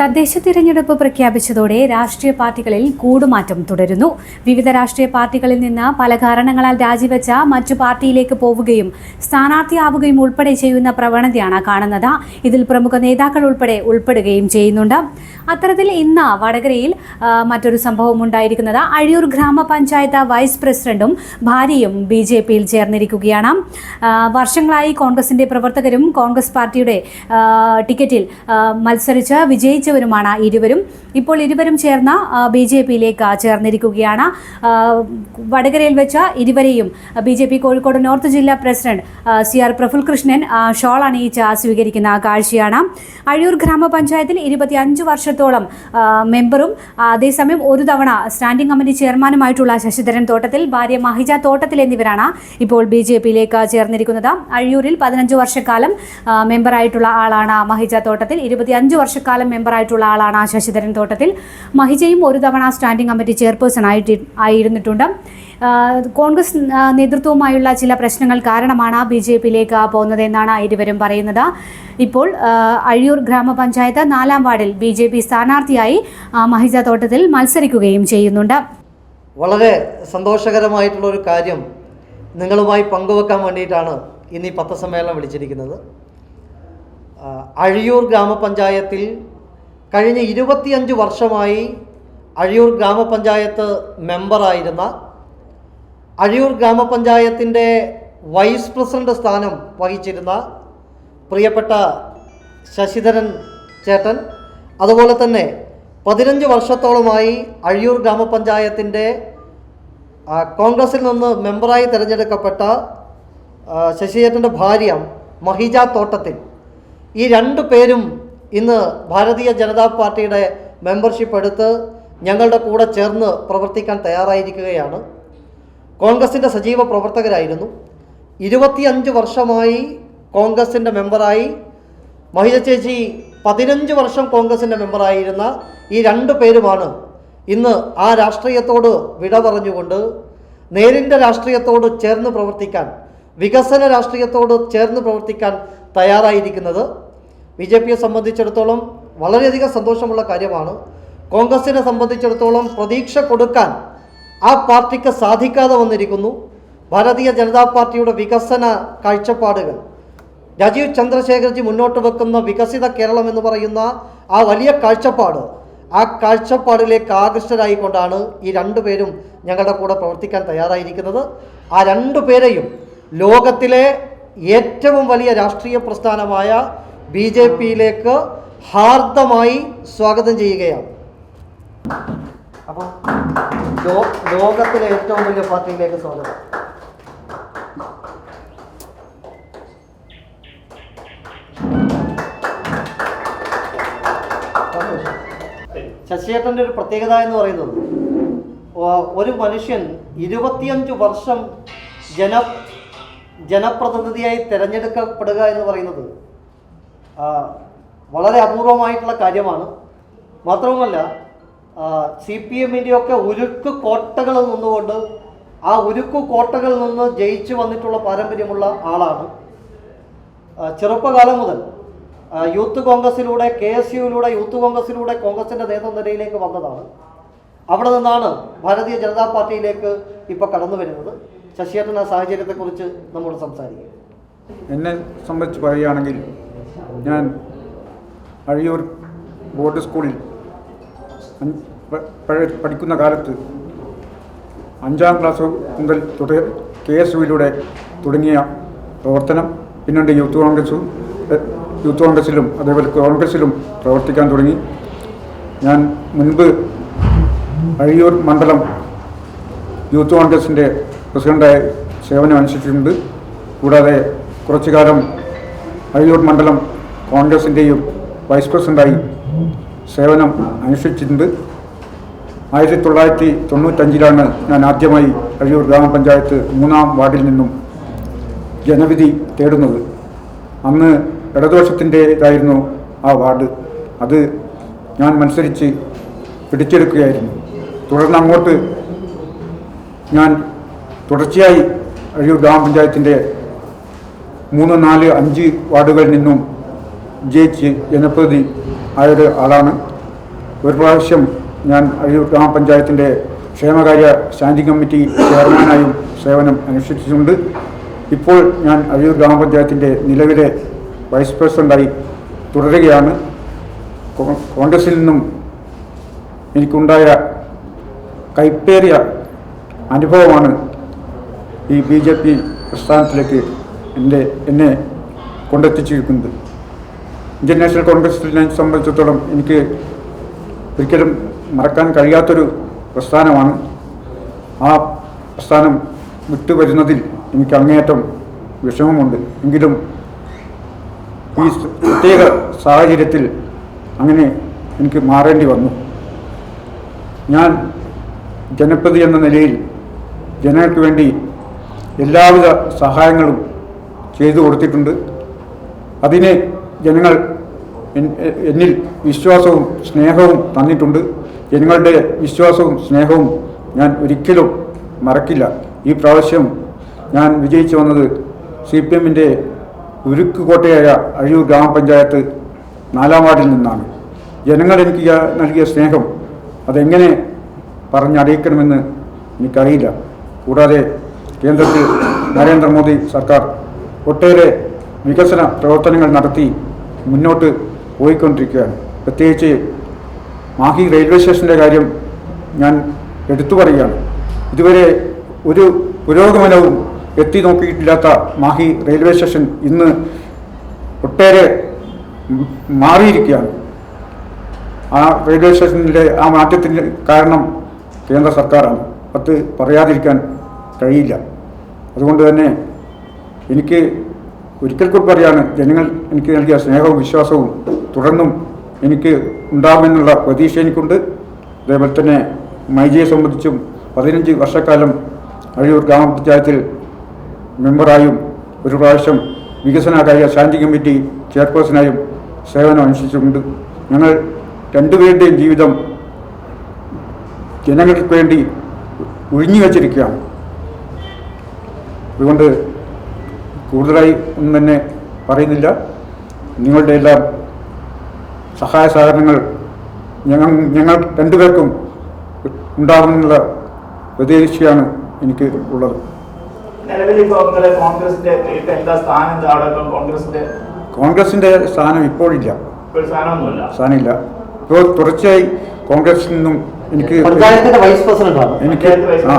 തദ്ദേശ തിരഞ്ഞെടുപ്പ് പ്രഖ്യാപിച്ചതോടെ രാഷ്ട്രീയ പാർട്ടികളിൽ കൂടുമാറ്റം തുടരുന്നു. വിവിധ രാഷ്ട്രീയ പാർട്ടികളിൽ നിന്ന് പല കാരണങ്ങളാൽ രാജിവെച്ച മറ്റു പാർട്ടിയിലേക്ക് പോവുകയും സ്ഥാനാർത്ഥിയാവുകയും ഉൾപ്പെടെ ചെയ്യുന്ന പ്രവണതയാണ് കാണുന്നത്. ഇതിൽ പ്രമുഖ നേതാക്കൾ ഉൾപ്പെടെ ഉൾപ്പെടുകയും ചെയ്യുന്നുണ്ട്. അത്തരത്തിൽ ഇന്ന് വടകരയിൽ മറ്റൊരു സംഭവം ഉണ്ടായിരിക്കുന്നത്. അഴിയൂർ ഗ്രാമപഞ്ചായത്ത് വൈസ് പ്രസിഡന്റും ഭാര്യയും ബി ജെ പിയിൽ ചേർന്നിരിക്കുകയാണ്. വർഷങ്ങളായി കോൺഗ്രസിന്റെ പ്രവർത്തകരും കോൺഗ്രസ് പാർട്ടിയുടെ ടിക്കറ്റിൽ മത്സരിച്ച് മത്സരിച്ച് വിജയിച്ചവരുമാണ് ഇരുവരും. ഇപ്പോൾ ഇരുവരും ചേർന്ന ബി ജെ പിയിലേക്ക് ചേർന്നിരിക്കുകയാണ്. വടകരയിൽ വെച്ച ഇരുവരെയും B J P Kozhikode north ജില്ലാ president C R Praful Krishnan shawl അണിയിച്ച് സ്വീകരിക്കുന്ന കാഴ്ചയാണ്. അഴിയൂർ ഗ്രാമപഞ്ചായത്തിൽ ഇരുപത്തിയഞ്ച് വർഷത്തോളം മെമ്പറും അതേസമയം ഒരു തവണ സ്റ്റാൻഡിംഗ് കമ്മിറ്റി ചെയർമാനുമായിട്ടുള്ള ശശിധരൻ തോട്ടത്തിൽ ഭാര്യ മഹിജ തോട്ടത്തിൽ എന്നിവരാണ് ഇപ്പോൾ ബി ജെ പിയിലേക്ക് ചേർന്നിരിക്കുന്നത്. അഴിയൂരിൽ പതിനഞ്ച് വർഷക്കാലം മെമ്പറായിട്ടുള്ള ആളാണ് മഹിജ തോട്ടത്തിൽ. ഇരുപത്തിയഞ്ച് വർഷക്കാലം മെമ്പറായിട്ടുള്ള ആളാണ് ശശിധരൻ തോട്ടത്തിൽ. മഹിജയും ഒരു തവണ സ്റ്റാൻഡിംഗ് കമ്മിറ്റി ചെയർപേഴ്സൺ ആയിട്ട് ആയിരുന്നിട്ടുണ്ട്. കോൺഗ്രസ് ആ, നേതൃത്വവുമായുള്ള ചില പ്രശ്നങ്ങൾ കാരണമാണ് ബി ജെ പിയിലേക്ക് പോകുന്നതെന്നാണ് ഇരുവരും പറയുന്നത്. ഇപ്പോൾ അഴിയൂർ ഗ്രാമപഞ്ചായത്ത് നാലാം വാർഡിൽ ബി ജെ പി സ്ഥാനാർത്ഥിയായി ആ, മഹിജ തോട്ടത്തിൽ മത്സരിക്കുകയും ചെയ്യുന്നുണ്ട്. വളരെ സന്തോഷകരമായിട്ടുള്ള ഒരു കാര്യം നിങ്ങളുമായി പങ്കുവെക്കാൻ വേണ്ടിയിട്ടാണ് ഇന്ന് ഈ പത്രസമ്മേളനം വിളിച്ചിരിക്കുന്നത്. അഴിയൂർ ഗ്രാമപഞ്ചായത്തിൽ കഴിഞ്ഞ ഇരുപത്തിയഞ്ച് വർഷമായി അഴിയൂർ ഗ്രാമപഞ്ചായത്ത് മെമ്പറായിരുന്ന അഴിയൂർ ഗ്രാമപഞ്ചായത്തിന്റെ വൈസ് പ്രസിഡന്റ് സ്ഥാനം വഹിച്ചിരുന്ന പ്രിയപ്പെട്ട ശശിധരൻ ചേട്ടൻ അതുപോലെ തന്നെ പതിനഞ്ച് വർഷത്തോളമായി അഴിയൂർ ഗ്രാമപഞ്ചായത്തിന്റെ കോൺഗ്രസിൽ നിന്ന് മെമ്പറായി തിരഞ്ഞെടുക്കപ്പെട്ട ശശിചേട്ടന്റെ ഭാര്യ മഹിജ തോട്ടത്തിൽ. ഈ രണ്ട് പേരും ഇന്ന് ഭാരതീയ ജനതാ പാർട്ടിയുടെ മെമ്പർഷിപ്പ് എടുത്ത് ഞങ്ങളുടെ കൂടെ ചേർന്ന് പ്രവർത്തിക്കാൻ തയ്യാറായിരിക്കുകയാണ്. കോൺഗ്രസിന്റെ സജീവ പ്രവർത്തകരായിരുന്നു. ഇരുപത്തിയഞ്ച് വർഷമായി കോൺഗ്രസിന്റെ മെമ്പറായി മഹിത ചേച്ചി പതിനഞ്ച് വർഷം കോൺഗ്രസിന്റെ മെമ്പറായിരുന്ന ഈ രണ്ട് പേരുമാണ് ഇന്ന് ആ രാഷ്ട്രീയത്തോട് വിട പറഞ്ഞുകൊണ്ട് നേരിന്റെ രാഷ്ട്രീയത്തോട് ചേർന്ന് പ്രവർത്തിക്കാൻ വികസന രാഷ്ട്രീയത്തോട് ചേർന്ന് പ്രവർത്തിക്കാൻ തയ്യാറായിരിക്കുന്നത്. ബി ജെ പിയെ സംബന്ധിച്ചിടത്തോളം വളരെയധികം സന്തോഷമുള്ള കാര്യമാണ്. കോൺഗ്രസിനെ സംബന്ധിച്ചിടത്തോളം പ്രതീക്ഷ കൊടുക്കാൻ ആ പാർട്ടിക്ക് സാധിക്കാതെ വന്നിരിക്കുന്നു. ഭാരതീയ ജനതാ പാർട്ടിയുടെ വികസന കാഴ്ചപ്പാടുകൾ. രാജീവ് ചന്ദ്രശേഖർജി മുന്നോട്ട് വെക്കുന്ന വികസിത കേരളം എന്ന് പറയുന്ന ആ വലിയ കാഴ്ചപ്പാട് ആ കാഴ്ചപ്പാടിലേക്ക് ആകൃഷ്ടരായിക്കൊണ്ടാണ് ഈ രണ്ടു പേരും ഞങ്ങളുടെ കൂടെ പ്രവർത്തിക്കാൻ തയ്യാറായിരിക്കുന്നത്. ആ രണ്ടു പേരെയും ലോകത്തിലെ ഏറ്റവും വലിയ രാഷ്ട്രീയ പ്രസ്ഥാനമായ ബി ജെ പിയിലേക്ക് ഹാർദമായി സ്വാഗതം ചെയ്യുകയാണ്. അപ്പോൾ ലോകത്തിലെ ഏറ്റവും വലിയ പാർട്ടിയിലേക്ക് സ്വാഗതം. ശശിയേട്ടന്റെ ഒരു പ്രത്യേകത എന്ന് പറയുന്നത് ഒരു മനുഷ്യൻ ഇരുപത്തിയഞ്ച് വർഷം ജന ജനപ്രതിനിധിയായി തിരഞ്ഞെടുക്കപ്പെടുക എന്ന് പറയുന്നത് വളരെ അപൂർവമായിട്ടുള്ള കാര്യമാണ്. മാത്രവുമല്ല സി പി എമ്മിന്റെയൊക്കെ ഉരുക്ക് കോട്ടകളിൽ നിന്നുകൊണ്ട് ആ ഉരുക്ക് കോട്ടകളിൽ നിന്ന് ജയിച്ചു വന്നിട്ടുള്ള പാരമ്പര്യമുള്ള ആളാണ്. ചെറുപ്പകാലം മുതൽ യൂത്ത് കോൺഗ്രസിലൂടെ കെ എസ് യുയിലൂടെ യൂത്ത് കോൺഗ്രസിലൂടെ കോൺഗ്രസിന്റെ നേതൃനിരയിലേക്ക് വന്നതാണ്. അവിടെ നിന്നാണ് ഭാരതീയ ജനതാ പാർട്ടിയിലേക്ക് ഇപ്പോൾ കടന്നു വരുന്നത്. ശശിയേട്ടൻ ആ സാഹചര്യത്തെക്കുറിച്ച് നമ്മൾ സംസാരിക്കും. എന്നെ സംബന്ധിച്ച് പറയുകയാണെങ്കിൽ ഞാൻ അഴിയൂർ ബോർഡ് സ്കൂളിൽ പഠിക്കുന്ന കാലത്ത് അഞ്ചാം ക്ലാസ് മുതൽ തുട കെ എസ് യുയിലൂടെ തുടങ്ങിയ പ്രവർത്തനം പിന്നീട് യൂത്ത് കോൺഗ്രസ് യൂത്ത് കോൺഗ്രസിലും അതേപോലെ കോൺഗ്രസിലും പ്രവർത്തിക്കാൻ തുടങ്ങി. ഞാൻ മുൻപ് അഴിയൂർ മണ്ഡലം യൂത്ത് കോൺഗ്രസിന്റെ പ്രസിഡന്റായി സേവനം അനുഷ്ഠിച്ചിട്ടുണ്ട് കൂടാതെ കുറച്ചു കാലം അഴിയൂർ മണ്ഡലം കോൺഗ്രസിന്റെയും വൈസ് പ്രസിഡന്റായി സേവനം അനുഷ്ഠിച്ചിട്ടുണ്ട്. ആയിരത്തി തൊള്ളായിരത്തി തൊണ്ണൂറ്റഞ്ചിലാണ് ഞാൻ ആദ്യമായി അഴിയൂർ ഗ്രാമപഞ്ചായത്ത് മൂന്നാം വാർഡിൽ നിന്നും ജനവിധി തേടുന്നത്. അന്ന് ഇടതുപക്ഷത്തിന്റേതായിരുന്നു ആ വാർഡ്. അത് ഞാൻ മത്സരിച്ച് പിടിച്ചെടുക്കുകയായിരുന്നു. തുടർന്ന് അങ്ങോട്ട് ഞാൻ തുടർച്ചയായി അഴിയൂർ ഗ്രാമപഞ്ചായത്തിന്റെ മൂന്ന് നാല് അഞ്ച് വാർഡുകളിൽ നിന്നും ജയിച്ച് ജനപ്രതി ആയൊരു ആളാണ്? ഒരു പ്രാവശ്യം ഞാൻ അഴിയൂർ ഗ്രാമപഞ്ചായത്തിന്റെ ക്ഷേമകാര്യ സ്റ്റാൻഡിംഗ് കമ്മിറ്റി ചെയർമാനായും സേവനം അനുഷ്ഠിച്ചിട്ടുണ്ട്. ഇപ്പോൾ ഞാൻ അഴിയൂർ ഗ്രാമപഞ്ചായത്തിന്റെ നിലവിലെ വൈസ് പ്രസിഡന്റായി തുടരുകയാണ്. കോൺഗ്രസിൽ നിന്നും എനിക്കുണ്ടായ കൈപ്പേറിയ അനുഭവമാണ് ഈ ബി ജെ പി പ്രസ്ഥാനത്തിലേക്ക് എന്റെ എന്നെ കൊണ്ടെത്തിച്ചിരിക്കുന്നത്. ഇന്ത്യൻ നാഷണൽ കോൺഗ്രസിനെ സംബന്ധിച്ചിടത്തോളം എനിക്ക് ഒരിക്കലും മറക്കാൻ കഴിയാത്തൊരു പ്രസ്ഥാനമാണ്. ആ പ്രസ്ഥാനം വിട്ടുവരുന്നതിൽ എനിക്ക് അങ്ങേയറ്റം വിഷമമുണ്ട്. എങ്കിലും ഈ പ്രത്യേക സാഹചര്യത്തിൽ അങ്ങനെ എനിക്ക് മാറേണ്ടി വന്നു. ഞാൻ ജനപ്രതി എന്ന നിലയിൽ ജനങ്ങൾക്ക് വേണ്ടി എല്ലാവിധ സഹായങ്ങളും ചെയ്തു കൊടുത്തിട്ടുണ്ട്. അതിന് ജനങ്ങൾ എന്നിൽ വിശ്വാസവും സ്നേഹവും തന്നിട്ടുണ്ട്. ജനങ്ങളുടെ വിശ്വാസവും സ്നേഹവും ഞാൻ ഒരിക്കലും മറക്കില്ല. ഈ പ്രാവശ്യം ഞാൻ വിജയിച്ചു വന്നത് സി പി എമ്മിന്റെ ഉരുക്കുകോട്ടയായ അഴിയൂർ ഗ്രാമപഞ്ചായത്ത് നാലാം വാർഡിൽ നിന്നാണ്. ജനങ്ങൾ എനിക്ക് നൽകിയ സ്നേഹം അതെങ്ങനെ പറഞ്ഞറിയിക്കണമെന്ന് എനിക്കറിയില്ല. കൂടാതെ കേന്ദ്രത്തിൽ നരേന്ദ്രമോദി സർക്കാർ ഒട്ടേറെ വികസന പ്രവർത്തനങ്ങൾ നടത്തി മുന്നോട്ട് പോയിക്കൊണ്ടിരിക്കുകയാണ്. പ്രത്യേകിച്ച് മാഹി റെയിൽവേ സ്റ്റേഷന്റെ കാര്യം ഞാൻ എടുത്തു പറയുകയാണ്. ഇതുവരെ ഒരു പുരോഗമനവും എത്തി നോക്കിയിട്ടില്ലാത്ത മാഹി റെയിൽവേ സ്റ്റേഷൻ ഇന്ന് ഒട്ടേറെ മാറിയിരിക്കുകയാണ്. ആ റെയിൽവേ സ്റ്റേഷനിലെ ആ മാറ്റത്തിന് കാരണം കേന്ദ്ര സർക്കാരാണ്. അത് പറയാതിരിക്കാൻ കഴിയില്ല. അതുകൊണ്ട് തന്നെ എനിക്ക് ഒരിക്കൽ കൂടി പറയാണ് ജനങ്ങൾ എനിക്ക് നൽകിയ സ്നേഹവും വിശ്വാസവും തുടർന്നും എനിക്ക് ഉണ്ടാകുമെന്നുള്ള പ്രതീക്ഷ എനിക്കുണ്ട്. അതേപോലെ തന്നെ മൈജിയെ സംബന്ധിച്ചും പതിനഞ്ച് വർഷക്കാലം അഴിയൂർ ഗ്രാമപഞ്ചായത്തിൽ മെമ്പറായും ഒരു പ്രാവശ്യം വികസനകാര്യ ശാന്തി കമ്മിറ്റി ചെയർപേഴ്സണായും സേവനം അനുഷ്ഠിച്ചിട്ടുണ്ട്. ഞങ്ങൾ രണ്ടുപേരുടെയും ജീവിതം ജനങ്ങൾക്ക് വേണ്ടി ഒഴിഞ്ഞു വച്ചിരിക്കുകയാണ് അതുകൊണ്ട് കൂടുതലായി ഒന്നും തന്നെ പറയുന്നില്ല. നിങ്ങളുടെ എല്ലാം സഹായ സഹകരണങ്ങൾ ഞങ്ങൾ ഞങ്ങൾ രണ്ടുപേർക്കും ഉണ്ടാകുമെന്നുള്ള പ്രതീക്ഷയാണ് എനിക്ക് ഉള്ളത്. കോൺഗ്രസിന്റെ സ്ഥാനം ഇപ്പോഴില്ല സ്ഥാനമില്ല. ഇപ്പോൾ തുടർച്ചയായി കോൺഗ്രസിൽ നിന്നും എനിക്ക് എനിക്ക് ആ.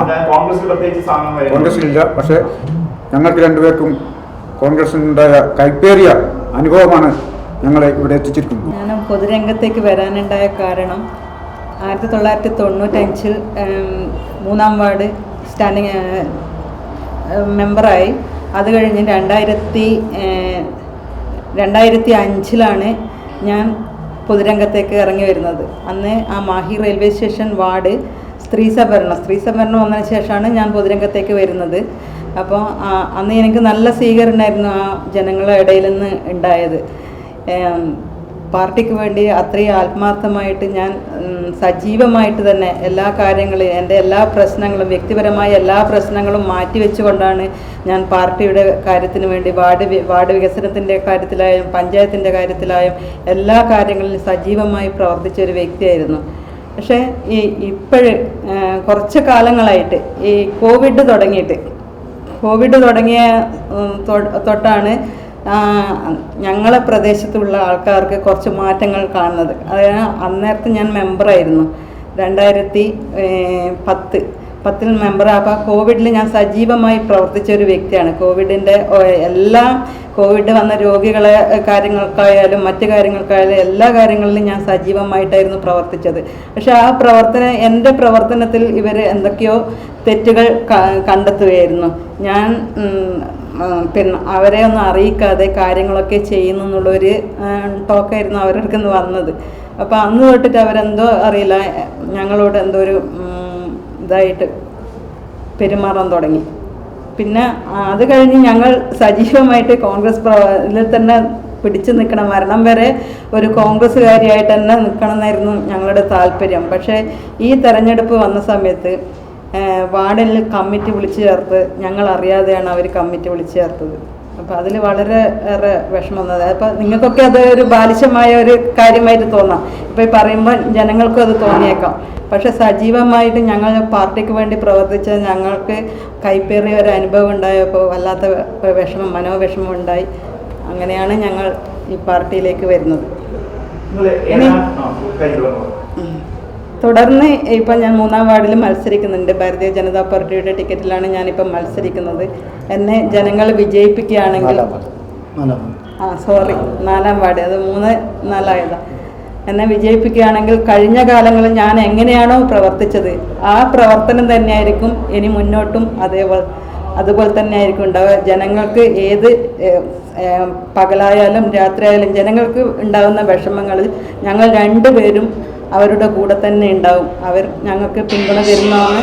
കോൺഗ്രസിലില്ല പക്ഷേ ഞങ്ങൾക്ക് രണ്ടുപേർക്കും കോൺഗ്രസിനുണ്ടായ കൈപ്പേറിയ അനുഭവമാണ് ഞങ്ങളെ ഇവിടെ എത്തിച്ചിരിക്കുന്നത്. ഞാൻ പൊതുരംഗത്തേക്ക് വരാനുണ്ടായ കാരണം ആയിരത്തി തൊള്ളായിരത്തി തൊണ്ണൂറ്റഞ്ചിൽ മൂന്നാം വാർഡ് സ്റ്റാൻഡിങ് മെമ്പറായി. അത് കഴിഞ്ഞ് രണ്ടായിരത്തി രണ്ടായിരത്തി അഞ്ചിലാണ് ഞാൻ പൊതുരംഗത്തേക്ക് ഇറങ്ങി വരുന്നത്. അന്ന് ആ മാഹി റെയിൽവേ സ്റ്റേഷൻ വാർഡ് സ്ത്രീ സംവരണം സ്ത്രീ സംവരണം വന്നതിന് ശേഷമാണ് ഞാൻ പൊതുരംഗത്തേക്ക് വരുന്നത്. അപ്പോൾ അന്ന് എനിക്ക് നല്ല സ്വീകരണമായിരുന്നു ആ ജനങ്ങളുടെ ഇടയിൽ നിന്ന് ഉണ്ടായത്. പാർട്ടിക്ക് വേണ്ടി അത്രയും ആത്മാർത്ഥമായിട്ട് ഞാൻ സജീവമായിട്ട് തന്നെ എല്ലാ കാര്യങ്ങളും എന്റെ എല്ലാ പ്രശ്നങ്ങളും വ്യക്തിപരമായ എല്ലാ പ്രശ്നങ്ങളും മാറ്റിവെച്ചുകൊണ്ടാണ് ഞാൻ പാർട്ടിയുടെ കാര്യത്തിന് വേണ്ടി വാർഡ് വാർഡ് വികസനത്തിന്റെ കാര്യത്തിലായും പഞ്ചായത്തിന്റെ കാര്യത്തിലായും എല്ലാ കാര്യങ്ങളിലും സജീവമായി പ്രവർത്തിച്ച ഒരു വ്യക്തിയായിരുന്നു. പക്ഷേ ഈ ഇപ്പോഴ് കുറച്ച് കാലങ്ങളായിട്ട് ഈ കോവിഡ് തുടങ്ങിയിട്ട് കോവിഡ് തുടങ്ങിയ തൊട്ടാണ് ഞങ്ങളെ പ്രദേശത്തുള്ള ആൾക്കാർക്ക് കുറച്ച് മാറ്റങ്ങൾ കാണുന്നത്. അതായത് അന്നേരത്തെ ഞാൻ മെമ്പറായിരുന്നു രണ്ടായിരത്തി പത്ത്. പത്തിൽ മെമ്പർ അപ്പോൾ കോവിഡിൽ ഞാൻ സജീവമായി പ്രവർത്തിച്ച ഒരു വ്യക്തിയാണ്. കോവിഡിന്റെ എല്ലാ കോവിഡ് വന്ന രോഗികളെ കാര്യങ്ങൾക്കായാലും മറ്റു കാര്യങ്ങൾക്കായാലും എല്ലാ കാര്യങ്ങളിലും ഞാൻ സജീവമായിട്ടായിരുന്നു പ്രവർത്തിച്ചത്. പക്ഷെ ആ പ്രവർത്തന എന്റെ പ്രവർത്തനത്തിൽ ഇവർ എന്തൊക്കെയോ തെറ്റുകൾ കണ്ടെത്തുകയായിരുന്നു. ഞാൻ പിന്നെ അവരെ ഒന്നും അറിയിക്കാതെ കാര്യങ്ങളൊക്കെ ചെയ്യുന്നു എന്നുള്ളൊരു ടോക്കായിരുന്നു അവരുടെ അടുത്ത് വന്നത്. അപ്പോൾ അന്ന് തൊട്ടിട്ട് അവരെന്തോ അറിയില്ല. ഞങ്ങളോട് എന്തോ ഒരു ഇതായിട്ട് പെരുമാറാൻ തുടങ്ങി. പിന്നെ അത് കഴിഞ്ഞ് ഞങ്ങൾ സജീവമായിട്ട് കോൺഗ്രസ് പ്രവർത്തനത്തിൽ തന്നെ പിടിച്ചു നിൽക്കണം. മരണം വരെ ഒരു കോൺഗ്രസ്സുകാരിയായിട്ട് തന്നെ നിൽക്കണമെന്നായിരുന്നു ഞങ്ങളുടെ താല്പര്യം. പക്ഷേ ഈ തെരഞ്ഞെടുപ്പ് വന്ന സമയത്ത് വാർഡിൽ കമ്മിറ്റി വിളിച്ചു ചേർത്ത് ഞങ്ങൾ അറിയാതെയാണ് അവർ കമ്മിറ്റി വിളിച്ചു ചേർത്തത്. അപ്പോൾ അതിൽ വളരെ ഏറെ വിഷമം വന്നത് അപ്പോൾ നിങ്ങൾക്കൊക്കെ അത് ഒരു ബാലിശമായ ഒരു കാര്യമായിട്ട് തോന്നാം. ഇപ്പൊ ഈ പറയുമ്പോൾ ജനങ്ങൾക്കും അത് തോന്നിയേക്കാം. പക്ഷെ സജീവമായിട്ട് ഞങ്ങൾ പാർട്ടിക്ക് വേണ്ടി പ്രവർത്തിച്ച ഞങ്ങൾക്ക് കൈപ്പേറിയ ഒരു അനുഭവം ഉണ്ടായപ്പോൾ വല്ലാത്ത വിഷമം മനോവിഷമം ഉണ്ടായി. അങ്ങനെയാണ് ഞങ്ങൾ ഈ പാർട്ടിയിലേക്ക് വരുന്നത്. തുടർന്ന് ഇപ്പം ഞാൻ മൂന്നാം വാർഡിൽ മത്സരിക്കുന്നുണ്ട്. ഭാരതീയ ജനതാ പാർട്ടിയുടെ ടിക്കറ്റിലാണ് ഞാനിപ്പം മത്സരിക്കുന്നത്. എന്നെ ജനങ്ങൾ വിജയിപ്പിക്കുകയാണെങ്കിൽ ആ സോറി നാലാം വാർഡ്. അത് മൂന്ന് നാലായതാണ് എന്നെ വിജയിപ്പിക്കുകയാണെങ്കിൽ കഴിഞ്ഞ കാലങ്ങളിൽ ഞാൻ എങ്ങനെയാണോ പ്രവർത്തിച്ചത്. ആ പ്രവർത്തനം തന്നെയായിരിക്കും ഇനി മുന്നോട്ടും അതേപോലെ അതുപോലെ തന്നെ ആയിരിക്കും ഉണ്ടാവുക. ജനങ്ങൾക്ക് ഏത് പകലായാലും രാത്രിയായാലും ജനങ്ങൾക്ക് ഉണ്ടാകുന്ന വിഷമങ്ങൾ ഞങ്ങൾ രണ്ടുപേരും അവരുടെ കൂടെ തന്നെ ഉണ്ടാവും. അവർ ഞങ്ങൾക്ക് പിന്തുണ തരുന്നതാണ്.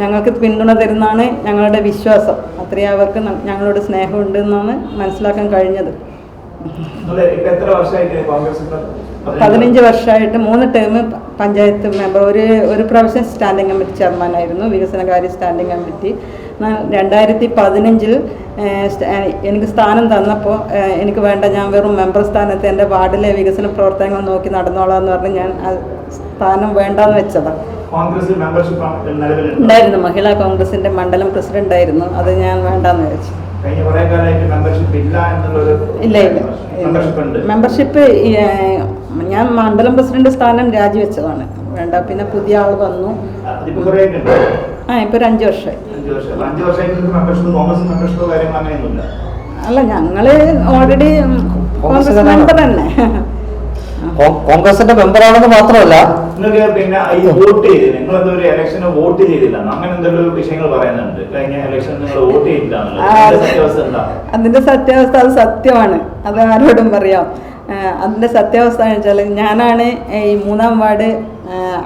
ഞങ്ങൾക്ക് പിന്തുണ തരുന്നതാണ് ഞങ്ങളുടെ വിശ്വാസം. അത്രയും അവർക്ക് ഞങ്ങളോട് സ്നേഹമുണ്ടെന്നാണ് മനസ്സിലാക്കാൻ കഴിഞ്ഞത്. പതിനഞ്ച് വർഷമായിട്ട് മൂന്ന് ടേം പഞ്ചായത്ത് മെമ്പർ ഒരു ഒരു പ്രാവശ്യം സ്റ്റാൻഡിംഗ് കമ്മിറ്റി ചെയർമാനായിരുന്നു വികസനകാര്യ സ്റ്റാൻഡിംഗ് കമ്മിറ്റി രണ്ടായിരത്തി പതിനഞ്ചിൽ എനിക്ക് സ്ഥാനം തന്നപ്പോൾ എനിക്ക് വേണ്ട ഞാൻ വെറും മെമ്പർ സ്ഥാനത്ത് എന്റെ വാർഡിലെ വികസന പ്രവർത്തനങ്ങൾ നോക്കി നടന്നോളാം എന്ന് പറഞ്ഞ് ഞാൻ സ്ഥാനം വേണ്ടെന്ന് വെച്ചതാണ് ഉണ്ടായിരുന്നു. മഹിളാ കോൺഗ്രസിന്റെ മണ്ഡലം പ്രസിഡന്റ് ആയിരുന്നു അത് ഞാൻ വേണ്ടെന്ന് വെച്ചു കഴിഞ്ഞ കുറെ കാലമായിട്ട് മെമ്പർഷിപ്പ് ഇല്ല എന്നുള്ളൊരു ഇല്ല ഇല്ല. മെമ്പർഷിപ്പ് ഉണ്ട്. മെമ്പർഷിപ്പ് ഞാൻ മണ്ഡലം പ്രസിഡന്റ് സ്ഥാനം രാജിവെച്ചതാണ്. വേണ്ട പിന്നെ പുതിയ ആൾ വന്നു. ആ ഇപ്പൊ ഒരു അഞ്ച് വർഷമായി. അല്ല ഞങ്ങൾ ഓൾറെഡി കോൺഗ്രസ് മെമ്പർ തന്നെ. കോൺഗ്രസിന്റെ മെമ്പറാണെന്ന് മാത്രമല്ല നിങ്ങൾക്ക് പിന്നെ ഈ വോട്ട് ചെയ്ത് നിങ്ങൾ എന്തോ ഒരു ഇലക്ഷന് വോട്ട് ചെയ്തില്ല? അങ്ങനെ എന്തെങ്കിലും വിഷയങ്ങൾ പറയുന്നുണ്ട്. കഴിഞ്ഞ ഇലക്ഷൻ നിങ്ങൾ വോട്ട് ചെയ്തില്ല അതിന്റെ സത്യാവസ്ഥ അത് സത്യമാണ്. അത് ആരോടും പറയാം. അതിന്റെ സത്യാവസ്ഥ എന്ന് വെച്ചാൽ ഞാനാണ് ഈ മൂന്നാം വാർഡ്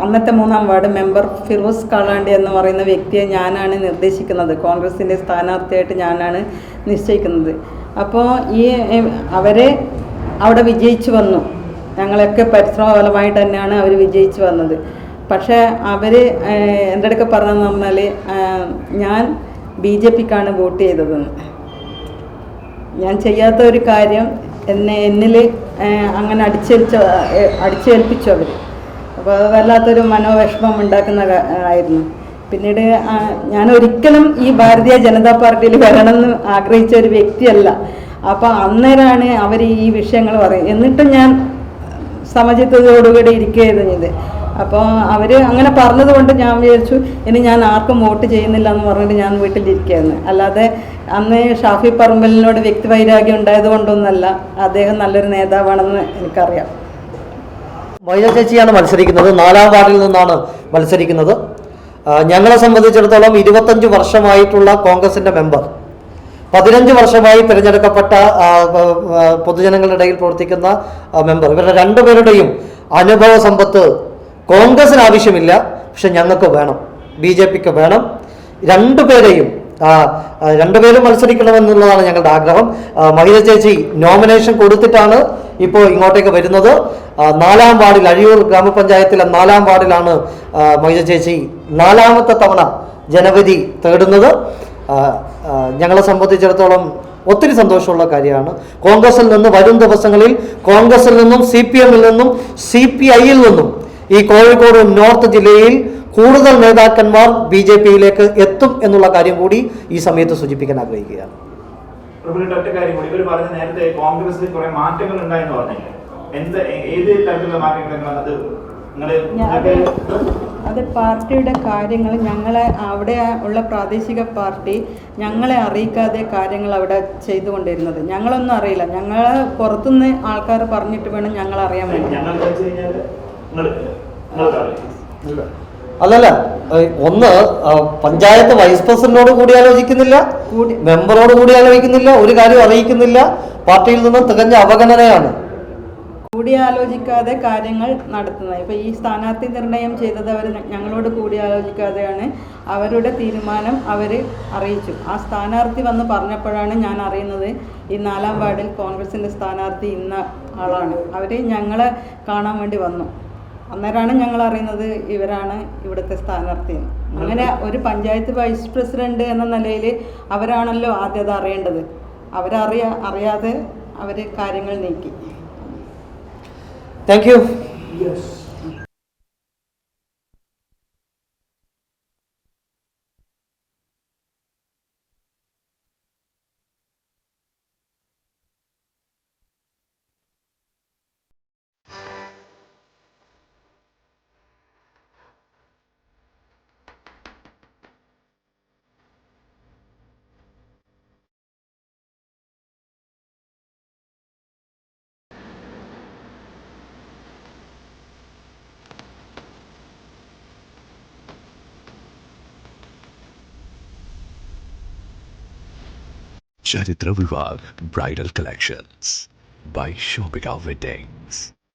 അന്നത്തെ മൂന്നാം വാർഡ് മെമ്പർ ഫിറോസ് കാളാണ്ടി എന്ന് പറയുന്ന വ്യക്തിയെ ഞാനാണ് നിർദ്ദേശിക്കുന്നത്. കോൺഗ്രസിന്റെ സ്ഥാനാർത്ഥിയായിട്ട് ഞാനാണ് നിശ്ചയിക്കുന്നത്. അപ്പോൾ ഈ അവരെ അവിടെ വിജയിച്ചു വന്നു. ഞങ്ങളൊക്കെ പരിശ്രമഫലമായിട്ട് തന്നെയാണ് അവർ വിജയിച്ചു വന്നത്. പക്ഷേ അവർ എന്റെ അടുക്ക പറഞ്ഞതെന്ന് പറഞ്ഞാൽ ഞാൻ ബി ജെ പിക്കാണ് വോട്ട് ചെയ്തതെന്ന്. ഞാൻ ചെയ്യാത്ത ഒരു കാര്യം എന്നെ എന്നിൽ അങ്ങനെ അടിച്ചേൽച്ച അടിച്ചേൽപ്പിച്ചു അവർ അപ്പോൾ അത് വല്ലാത്തൊരു മനോവിഷമം ഉണ്ടാക്കുന്ന ആയിരുന്നു. പിന്നീട് ഞാൻ ഒരിക്കലും ഈ ഭാരതീയ ജനതാ പാർട്ടിയിൽ വരണമെന്ന് ആഗ്രഹിച്ച ഒരു വ്യക്തിയല്ല. അപ്പോൾ അന്നേരമാണ് അവർ ഈ വിഷയങ്ങൾ പറയും എന്നിട്ടും ഞാൻ സമചിത്തതയോടുകൂടി ഇരിക്കുകയായിരുന്നു ഇത്. അപ്പോൾ അവർ അങ്ങനെ പറഞ്ഞതുകൊണ്ട് ഞാൻ വിചാരിച്ചു ഇനി ഞാൻ ആർക്കും വോട്ട് ചെയ്യുന്നില്ല എന്ന് പറഞ്ഞിട്ട് ഞാൻ വീട്ടിലിരിക്കുകയായിരുന്നു. അല്ലാതെ അന്ന് ഷാഫി പറമ്പലിനോട് വ്യക്തിവൈരാഗ്യം ഉണ്ടായത് കൊണ്ടൊന്നല്ല അദ്ദേഹം നല്ലൊരു നേതാവാണെന്ന് എനിക്കറിയാം. മൈന ചേച്ചിയാണ് മത്സരിക്കുന്നത്. നാലാം വാർഡിൽ നിന്നാണ് മത്സരിക്കുന്നത്. ഞങ്ങളെ സംബന്ധിച്ചിടത്തോളം ഇരുപത്തഞ്ച് വർഷമായിട്ടുള്ള കോൺഗ്രസിന്റെ മെമ്പർ. പതിനഞ്ച് വർഷമായി തിരഞ്ഞെടുക്കപ്പെട്ട പൊതുജനങ്ങളുടെ ഇടയിൽ പ്രവർത്തിക്കുന്ന മെമ്പർ ഇവരുടെ രണ്ടുപേരുടെയും അനുഭവ സമ്പത്ത് കോൺഗ്രസിന് ആവശ്യമില്ല. പക്ഷെ ഞങ്ങൾക്ക് വേണം. ബി ജെ പിക്ക് വേണം. രണ്ടുപേരെയും രണ്ടുപേരും മത്സരിക്കണമെന്നുള്ളതാണ് ഞങ്ങളുടെ ആഗ്രഹം. മഹിത ചേച്ചി നോമിനേഷൻ കൊടുത്തിട്ടാണ് ഇപ്പോൾ ഇങ്ങോട്ടേക്ക് വരുന്നത്. നാലാം വാർഡിൽ അഴിയൂർ ഗ്രാമപഞ്ചായത്തിലെ നാലാം വാർഡിലാണ് മഹിത ചേച്ചി നാലാമത്തെ തവണ ജനവിധി തേടുന്നത്. ഞങ്ങളെ സംബന്ധിച്ചിടത്തോളം ഒത്തിരി സന്തോഷമുള്ള കാര്യമാണ്. കോൺഗ്രസിൽ നിന്ന് വരും ദിവസങ്ങളിൽ കോൺഗ്രസിൽ നിന്നും സി പി എമ്മിൽ നിന്നും സി പി ഐയിൽ നിന്നും ഈ കോഴിക്കോട് നോർത്ത് ജില്ലയിൽ കൂടുതൽ നേതാക്കന്മാർ ബി ജെ പിയിലേക്ക് എത്തും എന്നുള്ള കാര്യം കൂടി ഈ സമയത്ത് സൂചിപ്പിക്കാൻ ആഗ്രഹിക്കുകയാണ്. കാര്യം കൂടി. ഇവർ നേരത്തെ കോൺഗ്രസിൽ മാറ്റങ്ങൾ ഉണ്ടായെന്ന് പറഞ്ഞില്ലേ? എന്ത് അത് പാർട്ടിയുടെ കാര്യങ്ങൾ ഞങ്ങളെ അവിടെ ഉള്ള പ്രാദേശിക പാർട്ടി ഞങ്ങളെ അറിയിക്കാതെ കാര്യങ്ങൾ അവിടെ ചെയ്തുകൊണ്ടിരുന്നത്. ഞങ്ങളൊന്നും അറിയില്ല. ഞങ്ങളെ പുറത്തുനിന്ന് ആൾക്കാർ പറഞ്ഞിട്ട് വേണം ഞങ്ങൾ അറിയാൻ വേണ്ടി അല്ലല്ല ഒന്ന് പഞ്ചായത്ത് വൈസ് പ്രസിഡന്റിനോട് കൂടി ആലോചിക്കുന്നില്ല കൂടി. മെമ്പറോട് കൂടി ആലോചിക്കുന്നില്ല ഒരു കാര്യം അറിയിക്കുന്നില്ല. പാർട്ടിയിൽ നിന്നും തികഞ്ഞ അവഗണനയാണ്. കൂടിയാലോചിക്കാതെ കാര്യങ്ങൾ നടത്തുന്നത്. ഇപ്പൊ ഈ സ്ഥാനാർത്ഥി നിർണയം ചെയ്തത് അവർ ഞങ്ങളോട് കൂടിയാലോചിക്കാതെയാണ് അവരുടെ തീരുമാനം അവർ അറിയിച്ചു. ആ സ്ഥാനാർത്ഥി വന്ന് പറഞ്ഞപ്പോഴാണ് ഞാൻ അറിയുന്നത് ഈ നാലാം വാർഡിൽ കോൺഗ്രസിന്റെ സ്ഥാനാർത്ഥി ഇന്ന ആളാണ്. അവർ ഞങ്ങളെ കാണാൻ വേണ്ടി വന്നു. അന്നേരമാണ് ഞങ്ങൾ അറിയുന്നത് ഇവരാണ് ഇവിടുത്തെ സ്ഥാനാർത്ഥി അങ്ങനെ ഒരു പഞ്ചായത്ത് വൈസ് പ്രസിഡന്റ് എന്ന നിലയിൽ അവരാണല്ലോ ആദ്യത അറിയേണ്ടത്. അവരറിയ അറിയാതെ അവർ കാര്യങ്ങൾ നീക്കി. Thank you. Yes. चरित्र विभाग bridal collections by Shobhika weddings